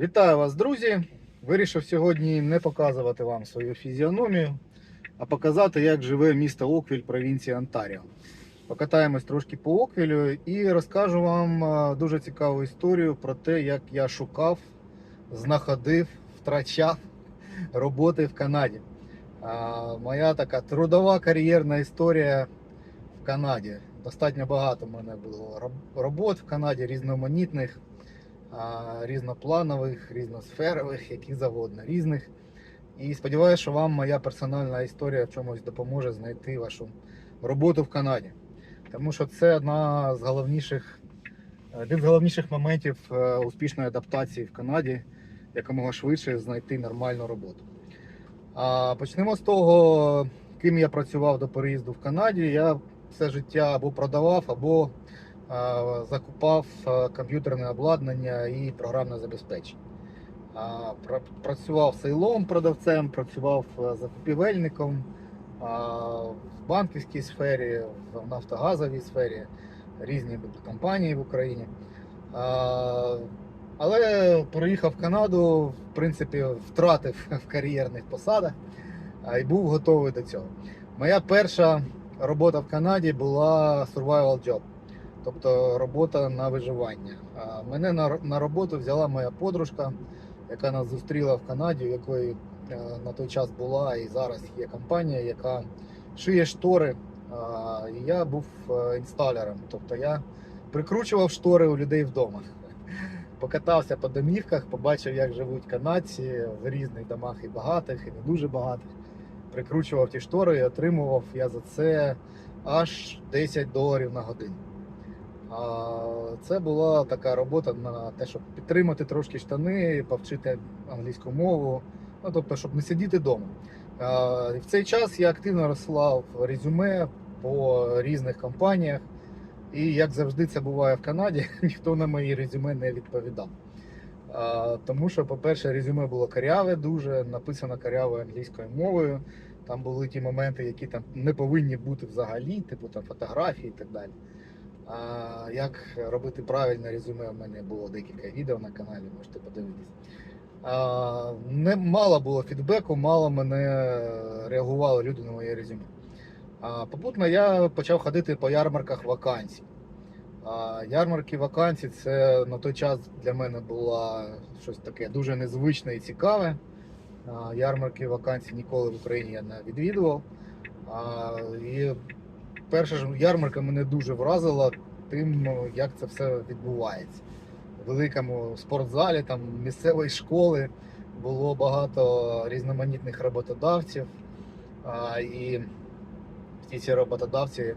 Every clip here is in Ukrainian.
Вітаю вас, друзі! Вирішив сьогодні не показувати вам свою фізіономію, а показати, як живе місто Оквіль провінції Онтаріо. Покатаємось трошки по Оквілю і розкажу вам дуже цікаву історію про те, як я шукав, знаходив, втрачав роботи в Канаді. Моя така трудова кар'єрна історія в Канаді. Достатньо багато в мене було робот в Канаді, різноманітних різнопланових, різносферових, яких завгодно, різних. І сподіваюся, що вам моя персональна історія в чомусь допоможе знайти вашу роботу в Канаді. Тому що це одна з головніших, один з головніших моментів е, успішної адаптації в Канаді, якомога швидше знайти нормальну роботу. А почнемо з того, ким я працював до переїзду в Канаді. Я все життя або продавав, або закупав комп'ютерне обладнання і програмне забезпечення. Працював сейлом продавцем, працював а, закупівельником в банківській сфері, в нафтогазовій сфері, різні компанії в Україні. Але переїхав в Канаду, в принципі, втратив в кар'єрних посадах і був готовий до цього. Моя перша робота в Канаді була survival job тобто робота на виживання. Мене на, роботу взяла моя подружка, яка нас зустріла в Канаді, в якої е, на той час була і зараз є компанія, яка шиє штори. Я був е, інсталером, тобто я прикручував штори у людей вдома. Покатався по домівках, побачив, як живуть канадці в різних домах і багатих, і не дуже багатих. Прикручував ті штори і отримував я за це аж 10 доларів на годину. Це була така робота на те, щоб підтримати трошки штани, повчити англійську мову, ну тобто, щоб не сидіти вдома. В цей час я активно розсилав резюме по різних компаніях, і як завжди це буває в Канаді, ніхто на мої резюме не відповідав. Тому що, по-перше, резюме було каряве, дуже написано карявою англійською мовою. Там були ті моменти, які там не повинні бути взагалі, типу там фотографії і так далі. Як робити правильне резюме, у мене було декілька відео на каналі, можете подивитись. А, не мало було фідбеку, мало мене реагували люди на моє резюме. А, попутно я почав ходити по ярмарках вакансій. Ярмарки вакансій це на той час для мене було щось таке дуже незвичне і цікаве. Ярмарки вакансій ніколи в Україні я не відвідував. І перша ж ярмарка мене дуже вразила тим, ну, як це все відбувається. В великому спортзалі, там місцевої школи було багато різноманітних роботодавців. А, і всі ці роботодавці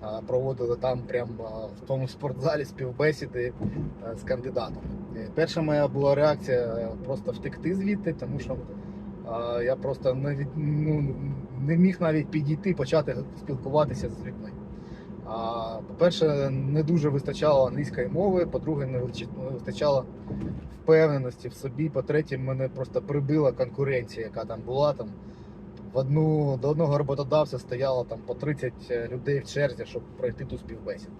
а, проводили там прямо в тому спортзалі співбесіди а, з кандидатом. І Перша моя була реакція е, просто втекти звідти, тому що а, я просто не, від- ну, не міг навіть підійти, почати спілкуватися з людьми. По-перше, не дуже вистачало англійської мови, по-друге, не вистачало впевненості в собі. По-третє, мене просто прибила конкуренція, яка там була. Там в одну до одного роботодавця стояло там по 30 людей в черзі, щоб пройти ту співбесіду.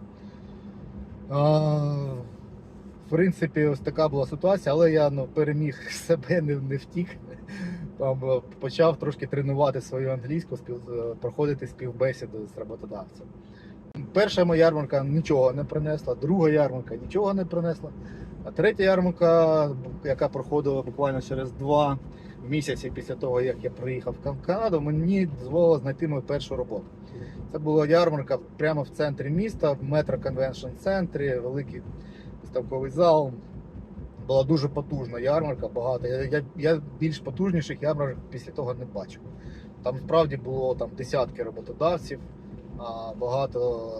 А, в принципі, ось така була ситуація, але я ну, переміг себе, не, не втік. Почав трошки тренувати свою англійську, спів, проходити співбесіду з роботодавцем. Перша моя ярмарка нічого не принесла, друга ярмарка нічого не принесла. А третя ярмарка, яка проходила буквально через два місяці після того, як я приїхав в Канаду, мені дозволило знайти мою першу роботу. Це була ярмарка прямо в центрі міста, в метро конвеншн центрі, великий виставковий зал. Була дуже потужна ярмарка, багато. Я, я, я більш потужніших ярмарок після того не бачив. Там справді було там десятки роботодавців, а, багато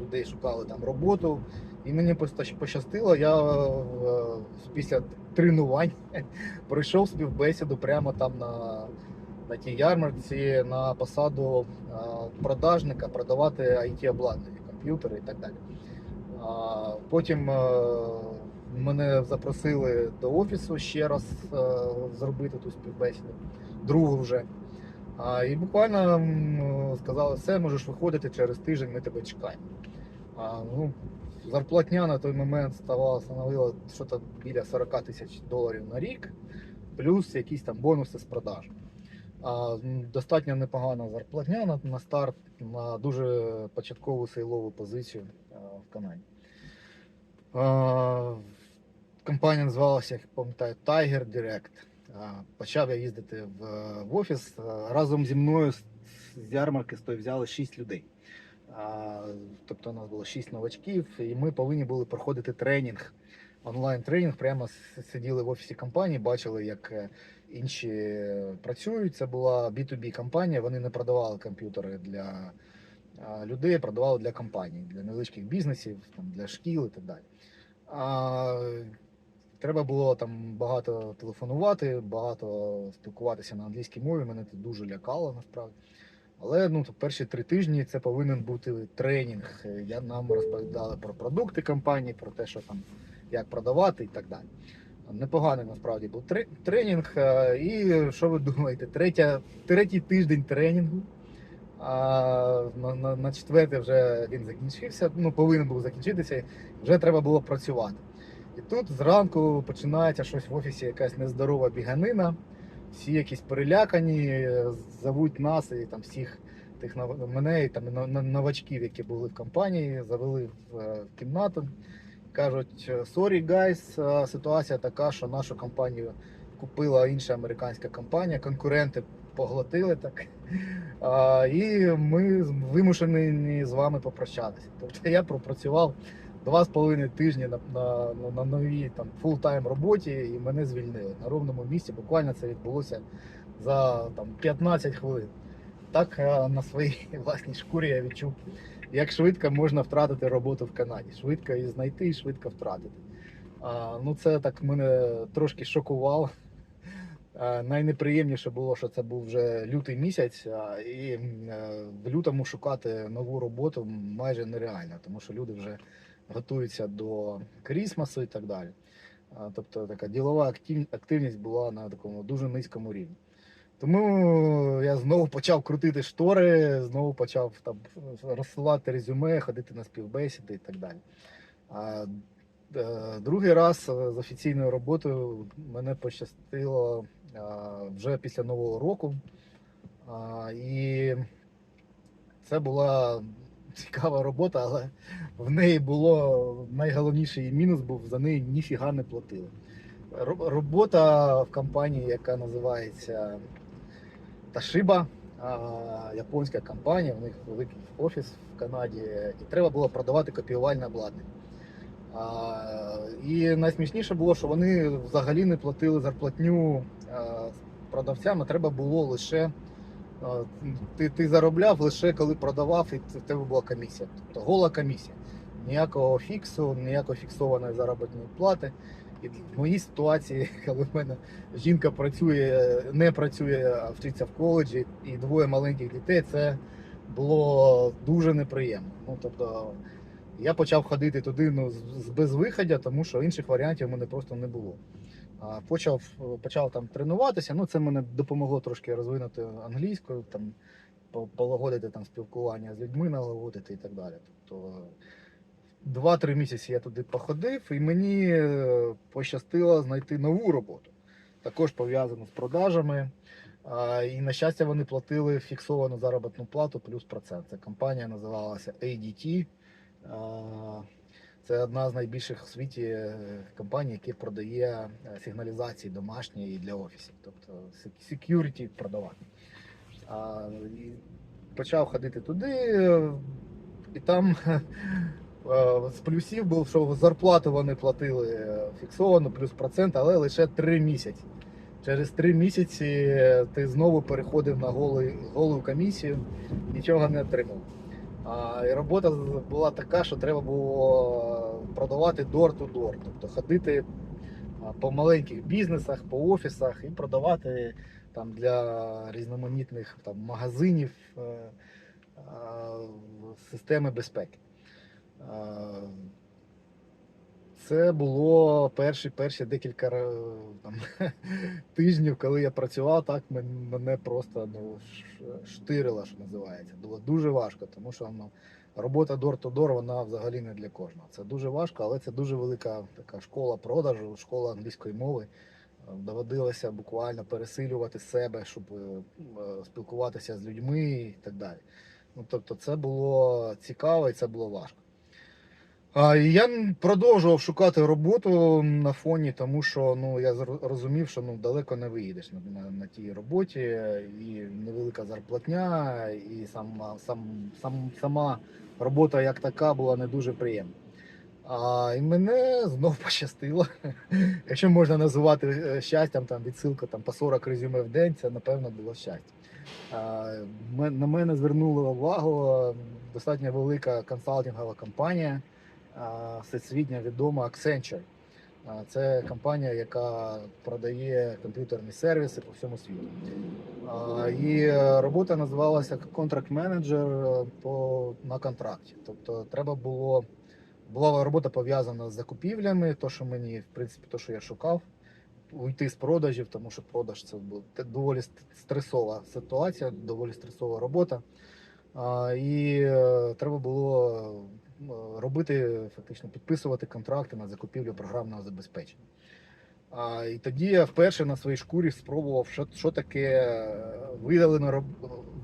людей шукали там роботу. І мені пощастило, я е, після тренувань пройшов співбесіду прямо там на, на тій ярмарці на посаду е, продажника, продавати it обладнання, комп'ютери і так далі. Потім е, мене запросили до офісу ще раз е, зробити ту співбесіду, другу вже. І буквально сказали, все, можеш виходити через тиждень, ми тебе чекаємо. А, ну, зарплатня на той момент ставала становила щось біля 40 тисяч доларів на рік, плюс якісь там бонуси з продаж. А, достатньо непогана зарплатня на, на старт на дуже початкову сейлову позицію а, в Канаді. А, компанія називалася, як пам'ятаю, Tiger Direct. Почав я їздити в, в офіс. Разом зі мною з, з ярмарки з взяли 6 людей. Тобто у нас було 6 новачків, і ми повинні були проходити тренінг, онлайн-тренінг. Прямо сиділи в офісі компанії, бачили, як е, інші працюють. Це була B2B компанія. Вони не продавали комп'ютери для людей, продавали для компаній, для невеличких бізнесів, там, для шкіл і так далі. Треба було там багато телефонувати, багато спілкуватися на англійській мові. Мене це дуже лякало насправді. Але ну, то перші три тижні це повинен бути тренінг. Я нам розповідали про продукти компанії, про те, що там як продавати і так далі. Непоганий насправді був тренінг. І що ви думаєте? Третя, третій тиждень тренінгу. А на, на, на четвертий вже він закінчився. Ну, повинен був закінчитися, вже треба було працювати. І тут зранку починається щось в офісі, якась нездорова біганина. Всі якісь перелякані, зовуть нас і там всіх тих мене і там но- но- новачків, які були в компанії, завели в, е, кімнату. Кажуть, sorry, guys, е, ситуація така, що нашу компанію купила інша американська компанія, конкуренти поглотили так. А, і ми вимушені з вами попрощатися. Тобто я пропрацював два з половиною тижні на, на, на, на новій там фултайм роботі, і мене звільнили на ровному місці. Буквально це відбулося за там 15 хвилин. Так е, на своїй власній шкурі я відчув, як швидко можна втратити роботу в Канаді. Швидко її знайти і швидко втратити. А, ну це так мене трошки шокувало. Найнеприємніше було, що це був вже лютий місяць, і е, в лютому шукати нову роботу майже нереально, тому що люди вже готуються до Крісмасу і так далі. Тобто така ділова активність була на такому дуже низькому рівні. Тому я знову почав крутити штори, знову почав там розсилати резюме, ходити на співбесіди і так далі. А е, другий раз е, з офіційною роботою мене пощастило е, вже після Нового року. І це була цікава робота, але в неї було найголовніший мінус був за неї ніфіга не платили. Робота в компанії, яка називається Toshiba, японська компанія, у них великий офіс в Канаді, і треба було продавати копіювальне обладнання. І найсмішніше було, що вони взагалі не платили зарплатню продавцям, а треба було лише. Ти, ти заробляв лише коли продавав, і в тебе була комісія. Тобто гола комісія. Ніякого фіксу, ніякої фіксованої заробітної плати. І в моїй ситуації, коли в мене жінка працює, не працює, а вчиться в коледжі, і двоє маленьких дітей, це було дуже неприємно. Ну, тобто, я почав ходити туди ну, з- безвиходя, тому що інших варіантів у мене просто не було. Почав, почав там тренуватися. Ну, це мене допомогло трошки розвинути англійською, там, полагодити там спілкування з людьми, налагодити і так далі. Тобто, два-три місяці я туди походив, і мені е, пощастило знайти нову роботу, також пов'язану з продажами. І на щастя, вони платили фіксовану заробітну плату плюс процент. Ця компанія називалася ADT. Це одна з найбільших у світі е, компаній, яка продає е, сигналізації домашні для офісів, тобто security продавати. А, і почав ходити туди, е, і там з плюсів був, що зарплату вони платили фіксовану, плюс процент, але лише 3 місяці. Через 3 місяці ти знову переходив на голий, голу комісію, нічого не отримав. І робота була така, що треба було продавати door-to-door, тобто ходити по маленьких бізнесах, по офісах і продавати там для різноманітних там, магазинів е, е, системи безпеки. Е, Це було перші, перші декілька там, тижнів, коли я працював, так мене просто ну, штирило, що називається. Було дуже важко, тому що ну, робота door-to-door, вона взагалі не для кожного. Це дуже важко, але це дуже велика така школа продажу, школа англійської мови. Доводилося буквально пересилювати себе, щоб е, е, спілкуватися з людьми і так далі. Ну, тобто, це було цікаво і це було важко. Я продовжував шукати роботу на фоні, тому що ну, я зр- розумів, що ну, далеко не виїдеш на, на, на тій роботі, і невелика зарплатня, і сама, сам, сам, сама робота як така була не дуже приємна. А, і мене знов пощастило. Якщо можна називати е, щастям, там відсилка там, по 40 резюме в день, це напевно було щастя. А, на мене звернула увагу достатньо велика консалтингова компанія, всесвітньо відома Accenture. Це компанія, яка продає комп'ютерні сервіси по всьому світу. І е, робота називалася контракт-менеджер е, по на контракті. Тобто, треба було була робота пов'язана з закупівлями, то, що мені, в принципі, то, що я шукав, уйти з продажів, тому що продаж це доволі стресова ситуація, доволі стресова робота. І е, треба було робити, фактично підписувати контракти на закупівлю програмного забезпечення. А, і тоді я вперше на своїй шкурі спробував, що, що таке видалена,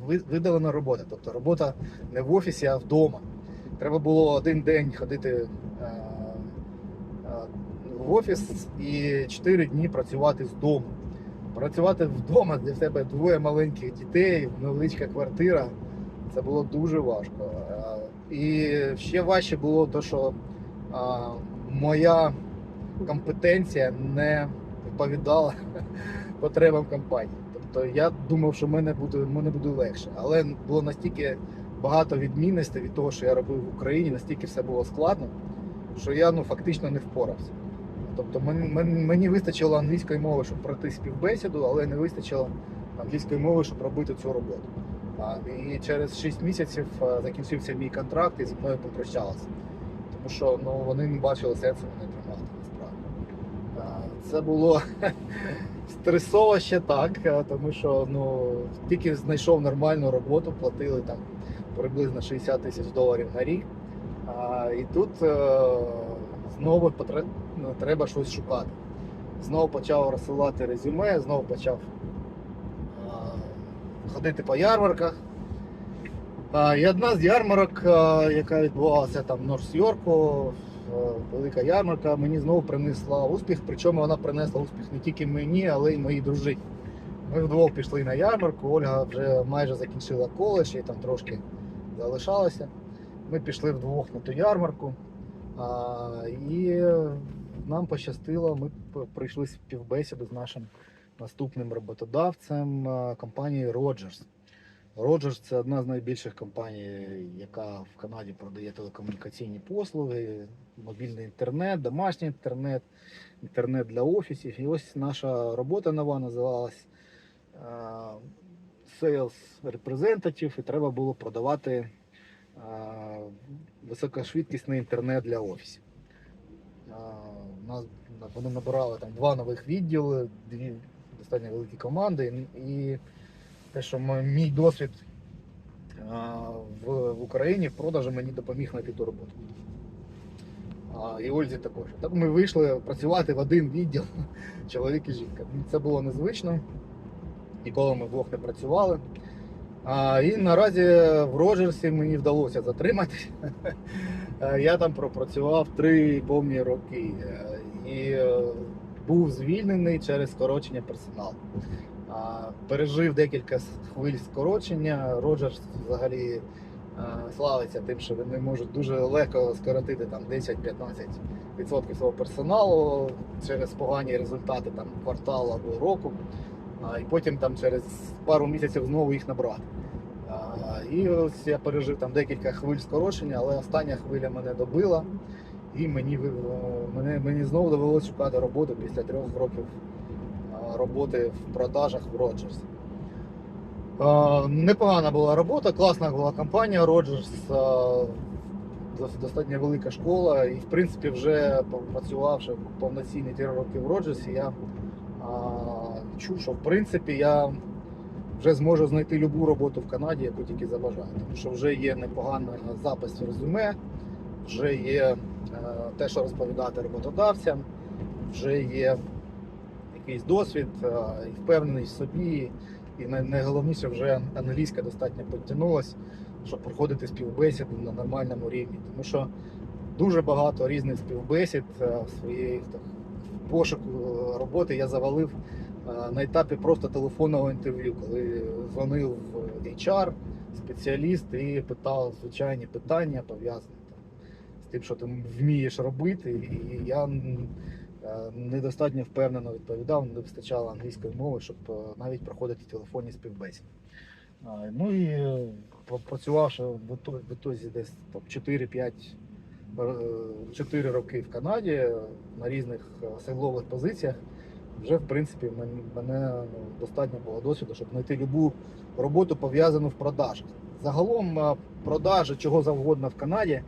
видалена робота. Тобто робота не в офісі, а вдома. Треба було один день ходити е, е, в офіс і 4 дні працювати з дому. Працювати вдома, де в тебе двоє маленьких дітей, невеличка квартира. Це було дуже важко. І ще важче було те, що е, моя компетенція не відповідала потребам компанії. Тобто я думав, що мене буде, мене буде легше. Але було настільки багато відмінностей від того, що я робив в Україні, настільки все було складно, що я ну, фактично не впорався. Тобто мені, мені вистачило англійської мови, щоб пройти співбесіду, але не вистачило англійської мови, щоб робити цю роботу. І через 6 місяців закінчився мій контракт і зі мною попрощалися. Тому що ну, вони не бачили сенсу мене тримати насправді. Це було стресово ще так, тому що ну, тільки знайшов нормальну роботу, платили там приблизно 60 тисяч доларів на рік. І тут е, знову ну, треба щось шукати. Знову почав розсилати резюме, знову почав ходити по ярмарках. І одна з ярмарок, яка відбувалася там в Норс-Йорку, е, велика ярмарка, мені знову принесла успіх. Причому вона принесла успіх не тільки мені, але й моїй дружині. Ми вдвох пішли на ярмарку, Ольга вже майже закінчила коледж, і там трошки залишалося. Ми пішли вдвох на ту ярмарку. А, і нам пощастило, ми прийшли співбесіду з нашим наступним роботодавцем а, компанією Rogers. Rogers це одна з найбільших компаній, яка в Канаді продає телекомунікаційні послуги, мобільний інтернет, домашній інтернет, інтернет для офісів. І ось наша робота нова називалась Sales Representative, і треба було продавати а, високошвидкісний інтернет для офісів. У нас вони набирали там два нових відділи, дві достатньо великі команди. І те, що мій досвід в, Україні в продажу мені допоміг знайти ту роботу. І Ользі також. Так ми вийшли працювати в один відділ, чоловік і жінка. Це було незвично. Ніколи ми вдвох не працювали. І наразі в Роджерсі мені вдалося затриматися. Е, Я там пропрацював три повні роки і е, був звільнений через скорочення персоналу. Пережив декілька хвиль скорочення. Роджерс взагалі е, славиться тим, що вони можуть дуже легко скоротити там 10-15% свого персоналу через погані результати там кварталу або року. І потім там через пару місяців знову їх набрати. І ось я пережив там декілька хвиль скорочення, але остання хвиля мене добила, і мені, мене, мені знову довелося шукати роботу після трьох років роботи в продажах в Роджерс. Непогана була робота, класна була компанія Роджерс, достатньо велика школа, і в принципі вже працювавши повноцінні три роки в Роджерсі, я чув, що в принципі я вже зможу знайти любу роботу в Канаді, яку тільки забажаю. Тому що вже є непоганий запис в резюме, вже є те, що розповідати роботодавцям, вже є якийсь досвід е, і впевненість в собі. І найголовніше, вже англійська достатньо підтягнулася, щоб проходити співбесіди на нормальному рівні. Тому що дуже багато різних співбесід е, в пошуку е, роботи я завалив е, на етапі просто телефонного інтерв'ю, коли дзвонив в HR, спеціаліст і питав звичайні питання пов'язані з тим, що ти вмієш робити. І я е, недостатньо впевнено відповідав, не вистачало англійської мови, щоб е, навіть проходити телефонні співбесіди. Ну і е, попрацювавши в ітозі десь 4-5 е, 4 роки в Канаді на різних силових позиціях, вже в принципі мене ну, достатньо було досвіду, щоб знайти любу роботу пов'язану в продажах. Загалом продажі чого завгодно в Канаді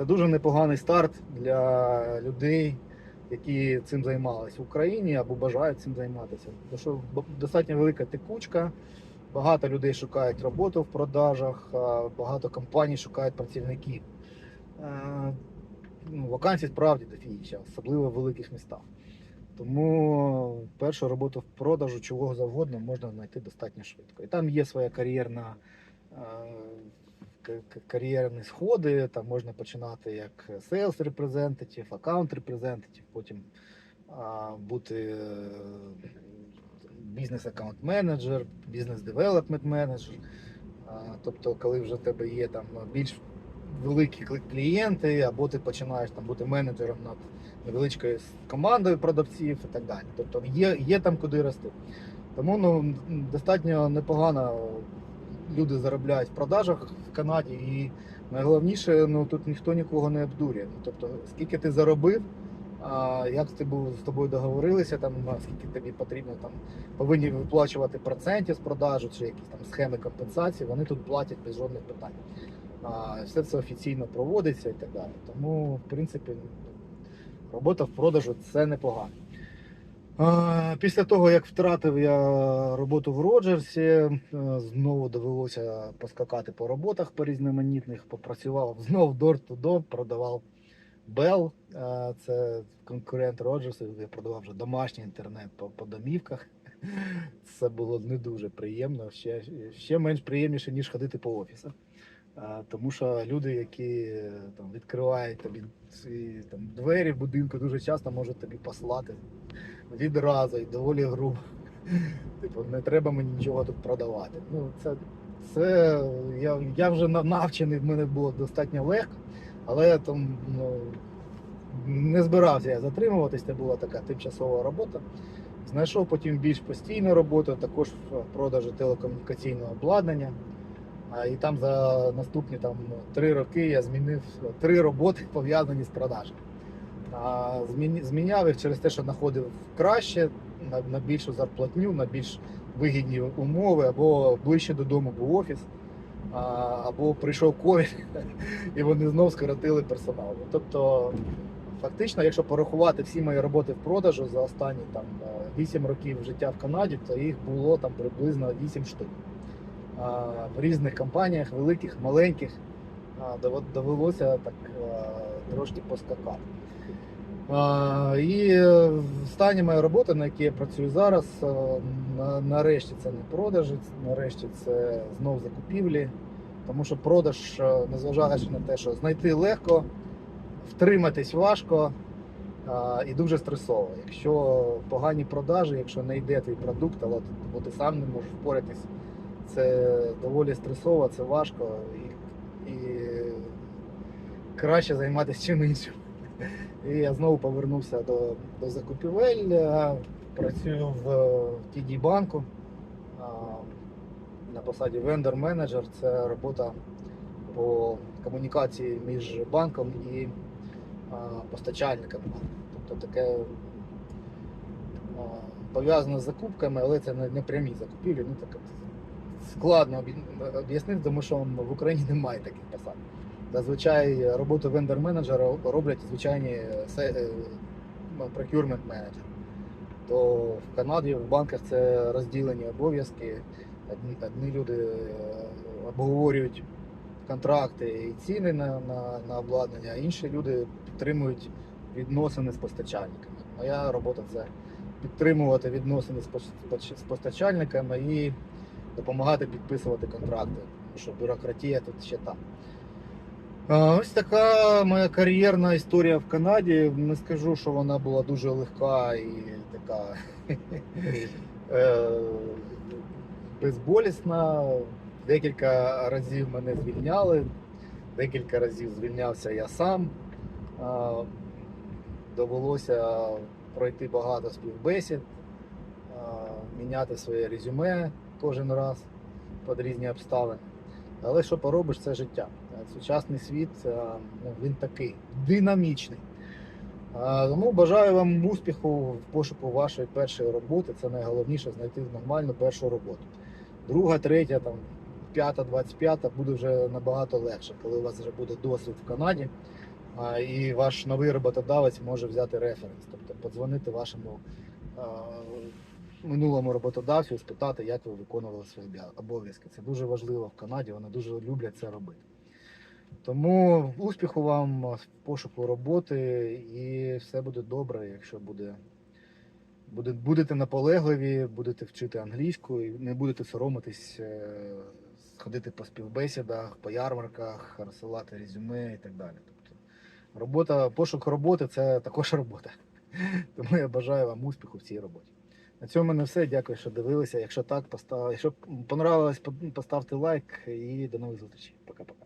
це дуже непоганий старт для людей, які цим займалися в Україні або бажають цим займатися. Тому що достатньо велика текучка, багато людей шукають роботу в продажах, багато компаній шукають працівників. Е, ну, вакансій справді дофігіща, особливо в великих містах. Тому першу роботу в продажу чого завгодно можна знайти достатньо швидко. І там є своя кар'єрна. Кар'єрні сходи, там можна починати як sales representative, account representative, потім а, бути бізнес аккаунт менеджер, бізнес девелопмент менеджер. Тобто, коли вже в тебе є там більш великі клієнти, або ти починаєш там бути менеджером над невеличкою командою продавців і так далі. Тобто є, є там куди рости. Тому ну, достатньо непогано люди заробляють в продажах в Канаді. І найголовніше, ну тут ніхто нікого не обдурює. Ну, тобто, скільки ти заробив, а, як з тобою, з тобою договорилися, там, скільки тобі потрібно, там, повинні виплачувати процентів з продажу чи якісь там схеми компенсації, вони тут платять без жодних питань. А, все це офіційно проводиться і так далі. Тому, в принципі, робота в продажу це непогано. Після того, як втратив я роботу в Роджерсі, е, знову довелося поскакати по роботах по різноманітних, попрацював знов door-to-door, продавав Bell, е, це конкурент Роджерсу, я продавав вже домашній інтернет по, по домівках. Це було не дуже приємно, ще, ще менш приємніше, ніж ходити по офісах. Е, Тому що люди, які там, відкривають тобі ці там, двері в будинку, дуже часто можуть тобі послати відразу і доволі грубо. Типу, не треба мені нічого тут продавати. Ну, це, це я, я вже навчений, в мене було достатньо легко, але там ну, не збирався я затримуватись, це була така тимчасова робота. Знайшов потім більш постійну роботу, також в продажу телекомунікаційного обладнання. А, І там за наступні там, три роки я змінив три роботи, пов'язані з продажем. А, Зміняв їх через те, що знаходив краще, на, на більшу зарплатню, на більш вигідні умови, або ближче додому був офіс, а, або прийшов ковід, і вони знов скоротили персонал. Тобто, фактично, якщо порахувати всі мої роботи в продажу за останні там, 8 років життя в Канаді, то їх було там приблизно 8 штук. В різних компаніях, великих, маленьких, довелося так а, трошки поскакати. І е, остання моя робота, на якій я працюю зараз, е, нарешті це не продажі, нарешті це знов закупівлі. Тому що продаж, е, незважаючи на те, що знайти легко, втриматись важко і дуже стресово. Якщо погані продажі, якщо не йде твій продукт, але ти- бо ти сам не можеш впоратись, це доволі стресово, це важко і, і краще займатися чим іншим. І я знову повернувся до, до закупівель. Працюю в TD банку на посаді вендор-менеджер. Це робота по комунікації між банком і постачальниками. Тобто таке пов'язане з закупками, але це не прямі закупівлі. Ну, так, складно об'яснити, тому що в Україні немає таких посад. Зазвичай роботу вендор-менеджера роблять звичайні се- е, procurement менеджер. То в Канаді в банках це розділені обов'язки. Одні, одні люди е, обговорюють контракти і ціни на, на, на обладнання, а інші люди підтримують відносини з постачальниками. Моя робота це підтримувати відносини з постачальниками і допомагати підписувати контракти, тому що бюрократія тут ще там. Ось така моя кар'єрна історія в Канаді. Не скажу, що вона була дуже легка і така е, безболісна. Декілька разів мене звільняли, декілька разів звільнявся я сам. Довелося пройти багато співбесід, міняти своє резюме кожен раз під різні обставини. Але що поробиш, це життя. Сучасний світ е, ну, він такий динамічний. Е, Тому бажаю вам успіху в пошуку вашої першої роботи. Це найголовніше знайти нормальну першу роботу. Друга, третя, там, п'ята, двадцять п'ята буде вже набагато легше, коли у вас вже буде досвід в Канаді. І ваш новий роботодавець може взяти референс, тобто подзвонити вашому е, минулому роботодавцю і спитати, як ви виконували свої обов'язки. Це дуже важливо в Канаді, вони дуже люблять це робити. Тому успіху вам в пошуку роботи і все буде добре, якщо буде, буде, будете наполегливі, будете вчити англійську і не будете соромитись е, ходити по співбесідах, по ярмарках, розсилати резюме і так далі. Тобто робота, пошук роботи це також робота. Тому я бажаю вам успіху в цій роботі. На цьому в мене все. Дякую, що дивилися. Якщо так, постав... якщо понравилось, поставте лайк і до нових зустрічей. Пока-пока.